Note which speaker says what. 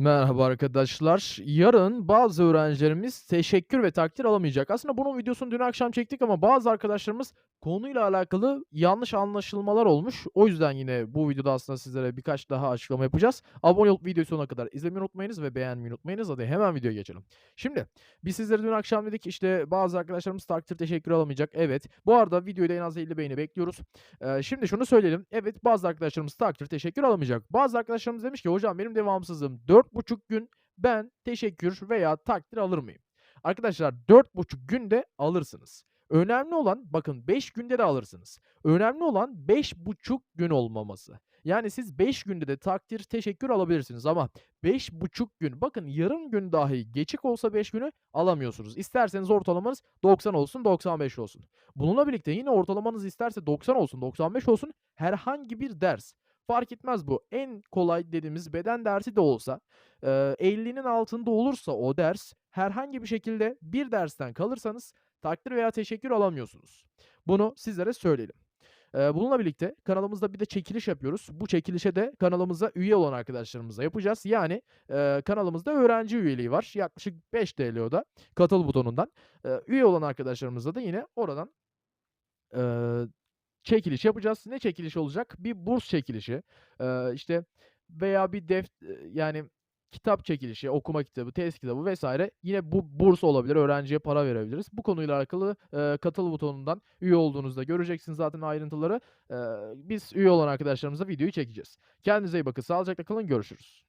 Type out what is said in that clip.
Speaker 1: Merhaba arkadaşlar. Yarın bazı öğrencilerimiz teşekkür ve takdir alamayacak. Aslında bunun videosunu dün akşam çektik ama bazı arkadaşlarımız konuyla alakalı yanlış anlaşılmalar olmuş. O yüzden yine bu videoda aslında sizlere birkaç daha açıklama yapacağız. Abone olup videoyu sonuna kadar izlemeyi unutmayınız ve beğenmeyi unutmayınız. Hadi hemen videoya geçelim. Şimdi biz sizlere dün akşam dedik işte bazı arkadaşlarımız takdir teşekkür alamayacak. Evet. Bu arada videoda en az 50 beğeni bekliyoruz. Ee, şimdi şunu söyleyelim. Evet bazı arkadaşlarımız takdir teşekkür alamayacak. Bazı arkadaşlarımız demiş ki hocam benim devamsızlığım 4,5 gün ben teşekkür veya takdir alır mıyım? Arkadaşlar 4,5 günde alırsınız. Önemli olan bakın 5 günde de alırsınız. Önemli olan 5,5 gün olmaması. Yani siz 5 günde de takdir teşekkür alabilirsiniz ama 5,5 gün bakın yarım gün dahi geçik olsa 5 günü alamıyorsunuz. İsterseniz ortalamanız 90 olsun 95 olsun. Bununla birlikte yine ortalamanız isterse 90 olsun 95 olsun herhangi bir ders fark etmez bu. En kolay dediğimiz beden dersi de olsa eee, 50'nin altında olursa o ders herhangi bir şekilde bir dersten kalırsanız takdir veya teşekkür alamıyorsunuz. Bunu sizlere söyleyelim. Bununla birlikte kanalımızda bir de çekiliş yapıyoruz. Bu çekilişe de kanalımıza üye olan arkadaşlarımıza yapacağız. Yani kanalımızda öğrenci üyeliği var. Yaklaşık 5 TL o da katıl butonundan. Üye olan arkadaşlarımıza da yine oradan çekiliş yapacağız. Ne çekiliş olacak? Bir burs çekilişi. Eee, işte veya bir def yani kitap çekilişi, okuma kitabı, test kitabı vesaire. Yine bu burs olabilir. Öğrenciye para verebiliriz. Bu konuyla alakalı eee, katıl butonundan üye olduğunuzda göreceksiniz zaten ayrıntıları. Eee, biz üye olan arkadaşlarımıza videoyu çekeceğiz. Kendinize iyi bakın. Sağlıcakla kalın. Görüşürüz.